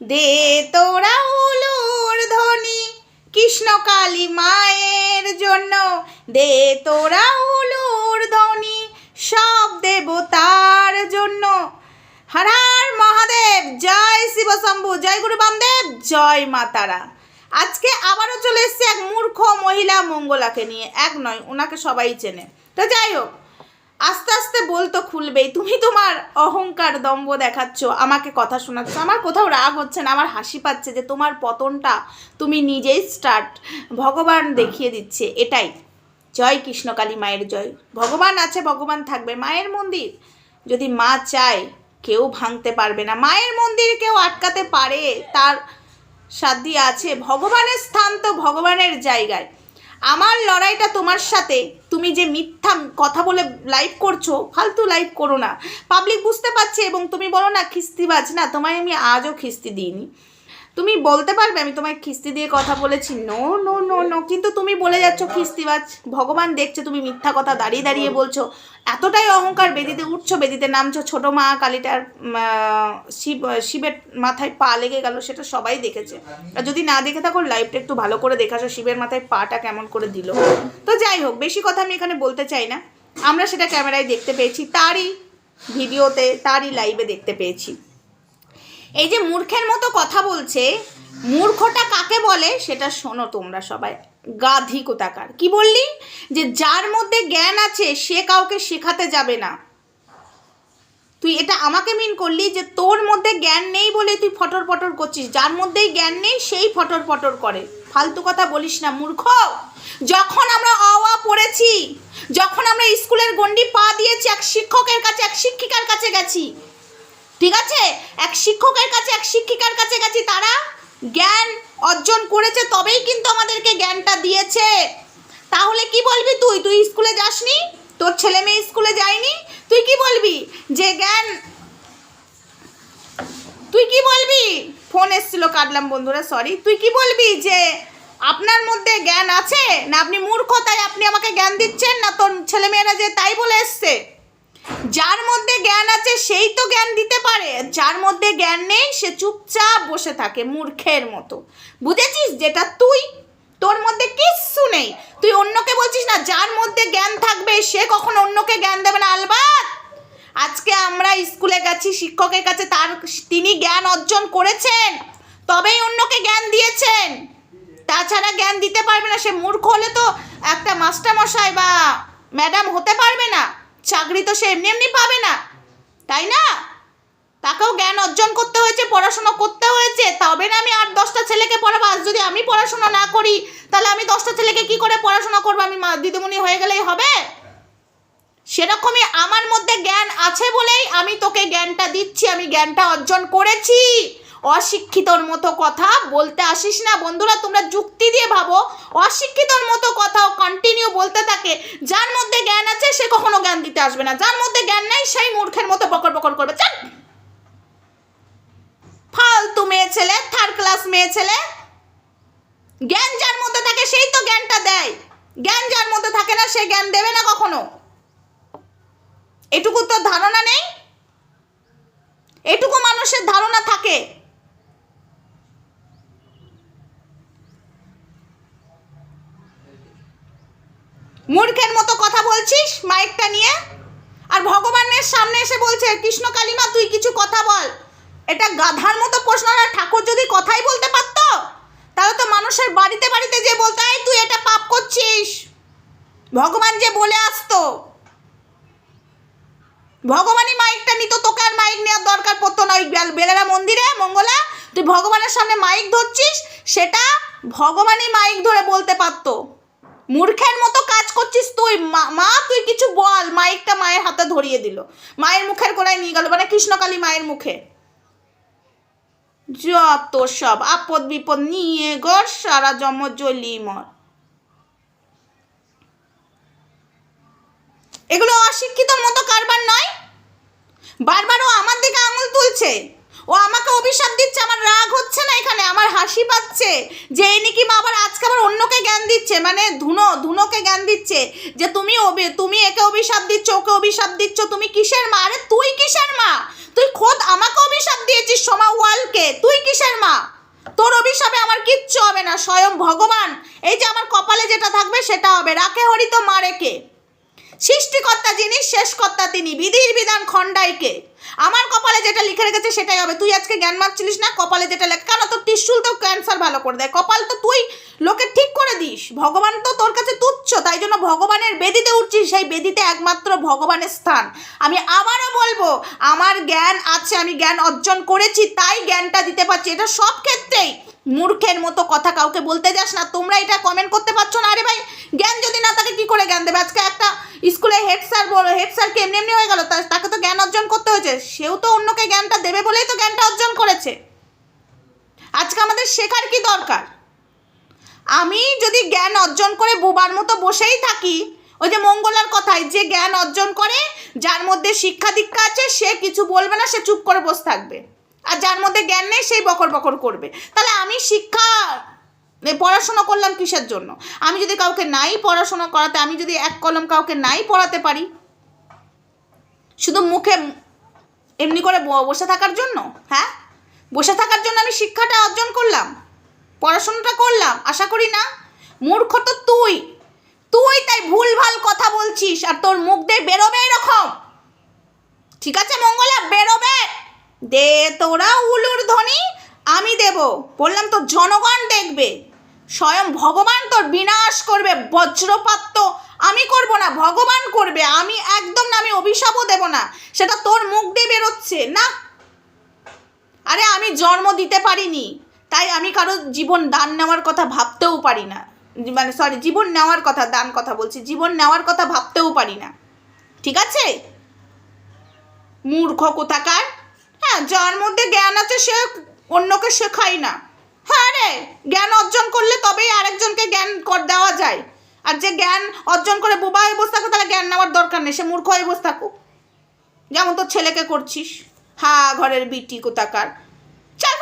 দে তোরা উলুর ধ্বনি কৃষ্ণ কালী মায়ের জন্য। দে তোরা উলুর ধ্বনি সব দেবতার জন্য। হর মহাদেব, জয় শিবশম্ভু, জয় গুরু বামদেব, জয় মাতারা আজকে আবারও চলে এসেছে এক মূর্খ মহিলা মঙ্গলাকে নিয়ে, এক নয় ওনাকে সবাই চেনে। তো যাই হোক আস্তে আস্তে বলতো খুলবেই। তুমি তোমার অহংকার দম্ভ দেখাচ্ছ, আমাকে কথা শোনাচ্ছ। আমার কোথাও রাগ হচ্ছে না, আমার হাসি পাচ্ছে যে তোমার পতনটা তুমি নিজেই স্টার্ট ভগবান দেখিয়ে দিচ্ছে, এটাই। জয় কৃষ্ণকালী মায়ের জয়। ভগবান আছে, ভগবান থাকবে। মায়ের মন্দির যদি মা চায়, কেউ ভাঙতে পারবে না। মায়ের মন্দির কেউ আটকাতে পারে, তার সাধ্য আছে। ভগবানের স্থান তো ভগবানের জায়গায়। আমার লড়াইটা তোমার সাথে। তুমি যে মিথ্যা কথা বলে লাইভ করছ, ফালতু লাইভ করো না। পাবলিক বুঝতে পারছে এবং তুমি বলো না, খিস্তিবাজ। না, তোমায় আমি আজও খিস্তি দিইনি। তুমি বলতে পারবে, আমি তোমায় খিস্তি দিয়ে কথা বলেছি। নো নো নো নো কিন্তু তুমি বলে যাচ্ছ খিস্তিবাজ। ভগবান দেখছে তুমি মিথ্যা কথা দাঁড়িয়ে দাঁড়িয়ে বলছো। এতটাই অহংকার, বেদিতে উঠছো, বেদিতে নামছো, ছোট মা কালীটার শিব, শিবের মাথায় পা লেগে গেল, সেটা সবাই দেখেছে। আর যদি না দেখে থাকো লাইভটা একটু ভালো করে দেখাছো শিবের মাথায় পাটা কেমন করে দিল। তো যাই হোক, বেশি কথা আমি এখানে বলতে চাই না। আমরা সেটা ক্যামেরায় দেখতে পেয়েছি, তারই ভিডিওতে, তারই লাইভে দেখতে পেয়েছি। এই যে মূর্খের মতো কথা বলছে, মূর্খটা কাকে বলে সেটা শোনো তোমরা সবাই। গাধি কোথাকার। কি বললি? যে যার মধ্যে জ্ঞান আছে, সে কাউকে শেখাতে যাবে না। তুই এটা আমাকে মিন করলি যে তোর মধ্যে জ্ঞান নেই বলে তুই ফটর ফটর করছিস। যার মধ্যেই জ্ঞান নেই, সেই ফটর ফটর করে। ফালতু কথা বলিস না, মূর্খ! যখন আমরা অ আ পড়েছি, যখন আমরা স্কুলের গন্ডি পা দিয়েছি, এক শিক্ষকের কাছে, এক শিক্ষিকার কাছে গেছি ঠিক আছে? এক শিক্ষকের কাছে, এক শিক্ষিকার কাছে গেছি তারা। জ্ঞান অর্জন করেছে, তবেই কিন্তু আমাদেরকে জ্ঞানটা দিয়েছে। তাহলে কি বলবি তুই? তুই স্কুলে যাসনি? তোর ছেলে মেয়ে স্কুলে যায়নি? তুই কি বলবি? যে জ্ঞান তুই কি বলবি? ফোন এসছিল কাটলাম বন্ধুরা সরি তুই কি বলবি যে আপনার মধ্যে জ্ঞান আছে? না, আপনি মূর্খ, তাই আপনি আমাকে জ্ঞান দিচ্ছেন? না, তোর ছেলেমেয়েরা যে তাই বলে এসছে? যার মধ্যে জ্ঞান আছে সেই তো জ্ঞান দিতে পারে। যার মধ্যে জ্ঞান নেই, সে চুপচাপ বসে থাকে মূর্খের মতো। বুঝেছিস? যেটা তুই, তোর মধ্যে কিচ্ছু নেই। তুই অন্যকে বলছিস না, যার মধ্যে জ্ঞান থাকবে, সে কখন অন্যকে জ্ঞান দেবে না, আলবাত! আজকে আমরা স্কুলে গেছি, শিক্ষকের কাছে তার, তিনি জ্ঞান অর্জন করেছেন, তবেই অন্যকে জ্ঞান দিয়েছেন। তাছাড়া জ্ঞান দিতে পারবে না, সে মূর্খ হলে তো একটা মাস্টারমশাই বা ম্যাডাম হতে পারবে না। চাকরি তো সে এমনি এমনি পাবে না, তাই না? তাকেও জ্ঞান অর্জন করতে হয়েছে, পড়াশোনা করতে হয়েছে, তবে না আমি আট দশটা ছেলেকে পড়াবো। আজ যদি আমি পড়াশোনা না করি, তাহলে আমি দশটা ছেলেকে কি করে পড়াশোনা করব? আমি মা দিদিমণি হয়ে গেলেই হবে? সেরকমই আমার মধ্যে জ্ঞান আছে বলেই আমি তোকে জ্ঞানটা দিচ্ছি, আমি জ্ঞানটা অর্জন করেছি। অশিক্ষিতর মতো কথা বলতে আসিস না। বন্ধুরা, তোমরা যুক্তি দিয়ে ভাবো। অশিক্ষিতর মতো কথাও কন্টিনিউ বলতে থাকে। যার মধ্যে জ্ঞান আছে, সে কখনো জ্ঞান দিতে আসবে না। যার মধ্যে জ্ঞান নেই, সেই মূর্খের মতো বকর বকর করবে। চাপ! ফালতু মেয়ে ছেলে থার্ড ক্লাস মেয়ে ছেলে। জ্ঞান যার মধ্যে থাকে, সেই তো জ্ঞানটা দেয়। জ্ঞান যার মধ্যে থাকে না, সে জ্ঞান দেবে না কখনো। এটুকু তো ধারণা নেই। এটুকু মানুষের ধারণা থাকে। মূর্খের মতো কথা বলছিস মাইকটা নিয়ে? আর ভগবানের সামনে এসে বলছে, কৃষ্ণ কালিমা, তুই কিছু কথা বল। এটা গাধার মতো প্রশ্ন না ঠাকুর যদি কথাই বলতে পারতো, তাহলে তো মানুষের বাড়িতে বাড়িতে যে বলতে, "এই তুই এটা পাপ করছিস। ভগবান যে বলে আসতো, ভগবানই মাইকটা নিত, তোকে আর মাইক নেওয়ার দরকার পড়তো না। ওই বেল- বেলেরা মন্দিরে, মঙ্গলা, তুই ভগবানের সামনে মাইক ধরছিস, সেটা ভগবানই মাইক ধরে বলতে পারতো। মূর্খের মতো কাজ করছিস তুই। মা তুই কিছু বল। মাইকটা মায়ের হাতে ধরিয়ে দিল। মায়ের মুখের গোড়ায় নিয়ে গেল মানে কৃষ্ণকালী মায়ের মুখে। যত সব আপদ বিপদ নিয়ে গর সারা জম জ্বলি মর। এগুলো অশিক্ষিতর মতো কারবার নয়। বারবার ও আমার দিকে আঙুল তুলছে। ও আমাকে অভিশাপ দিচ্ছে, আমার রাগ হচ্ছে না এখানে, আমার হাসি পাচ্ছে। যে এই নাকি মা আবার আজকে আবার অন্যকে জ্ঞান দিচ্ছে মানে ধুনো, ধুনোকে জ্ঞান দিচ্ছে যে তুমি অভি- তুমি একে অভিশাপ দিচ্ছ, ওকে অভিশাপ দিচ্ছ, তুমি কিসের মা? আরে তুই কিসের মা? তুই খোদ আমাকে অভিশাপ দিয়েছিস সোমা ওয়ালকে, তুই কিসের মা? তোর অভিশাপে আমার কিচ্ছু হবে না, স্বয়ং ভগবান। এই যে আমার কপালে যেটা থাকবে সেটা হবে, রাখে হরি তো মারে কে সৃষ্টিকর্তা যিনি শেষকর্তা তিনি। বিধির বিধান খণ্ডাইকে আমার কপালে যেটা লিখে রেখেছে সেটাই হবে। তুই আজকে জ্ঞান মারছিলিস না? কপালে যেটা লেখা কেন? তোর টিস্যুল তো ক্যান্সার ভালো করে দেয়। কপাল তো তুই লোকে ঠিক করে দিস। ভগবান তো তোর কাছে তুচ্ছ, তাই জন্য ভগবানের বেদিতে উঠছিস। সেই বেদিতে একমাত্র ভগবানের স্থান। আমি আবারও বলব, আমার জ্ঞান আছে, আমি জ্ঞান অর্জন করেছি, তাই জ্ঞানটা দিতে পারছি। এটা সব ক্ষেত্রেই। মূর্খের মতো কথা কাউকে বলতে যাস না। তোমরা এটা কমেন্ট করতে পারছ না। আরে ভাই, জ্ঞান যদি না তাকে কি করে জ্ঞান দেবে? আজকে একটা স্কুলে হেড স্যার বলো, হেড স্যার এমনি এমনি হয়ে গেল? তাকে তো জ্ঞান অর্জন করতে হয়েছে। সেও তো অন্যকে জ্ঞানটা দেবে বলেই তো জ্ঞানটা অর্জন করেছে। আজকে আমাদের শেখার কি দরকার? আমি যদি জ্ঞান অর্জন করে বোবার মতো বসেই থাকি, ওই যে মঙ্গলার কথায়, যে জ্ঞান অর্জন করে, যার মধ্যে শিক্ষা দীক্ষা আছে, সে কিছু বলবে না, সে চুপ করে বসে থাকবে। আর যার মধ্যে জ্ঞান নেই, সেই বকর বকর করবে। তাহলে আমি শিক্ষা পড়াশোনা করলাম কিসের জন্য? আমি যদি কাউকে নাই পড়াশোনা করাতে, আমি যদি এক কলম কাউকে নাই পড়াতে পারি? শুধু মুখে এমনি করে বসে থাকার জন্য? হ্যাঁ? বসে থাকার জন্য আমি শিক্ষাটা অর্জন করলাম, পড়াশোনাটা করলাম, আশা করি না? মূর্খ তো তুই। তুই তাই ভুলভাল কথা বলছিস আর তোর মুখ দিয়ে বেরোবে এরকম। ঠিক আছে মঙ্গলা, বেরোবে। দে তোরা উলুর ধ্বনি, আমি দেব। বললাম তো জনগণ দেখবে। স্বয়ং ভগবান তোর বিনাশ করবে বজ্রপাত তো আমি করব না, ভগবান করবে। আমি একদম না, আমি অভিশাপও দেব না। সেটা তোর মুখ দিয়ে বেরোচ্ছে, না? আরে আমি জন্ম দিতে পারিনি, তাই আমি কারও জীবন দান নেওয়ার কথা ভাবতেও পারি না। মানে সরি জীবন নেওয়ার কথা, দান কথা বলছি, জীবন নেওয়ার কথা ভাবতেও পারি না। ঠিক আছে? মূর্খ কোথাকার? হ্যাঁ যার মধ্যে জ্ঞান আছে, সে অন্যকে শেখাই না। হ্যাঁ রে, জ্ঞান অর্জন করলে তবেই আরেকজনকে জ্ঞান কর দেওয়া যায়। আর যে জ্ঞান অর্জন করে বোবা হয়ে বসে থাকো, তাহলে জ্ঞান নেওয়ার দরকার নেই, সে মূর্খ হয়ে বসে থাকুক যেমন তোর ছেলেকে করছিস। হা, ঘরের বিটি কোথাকার। চার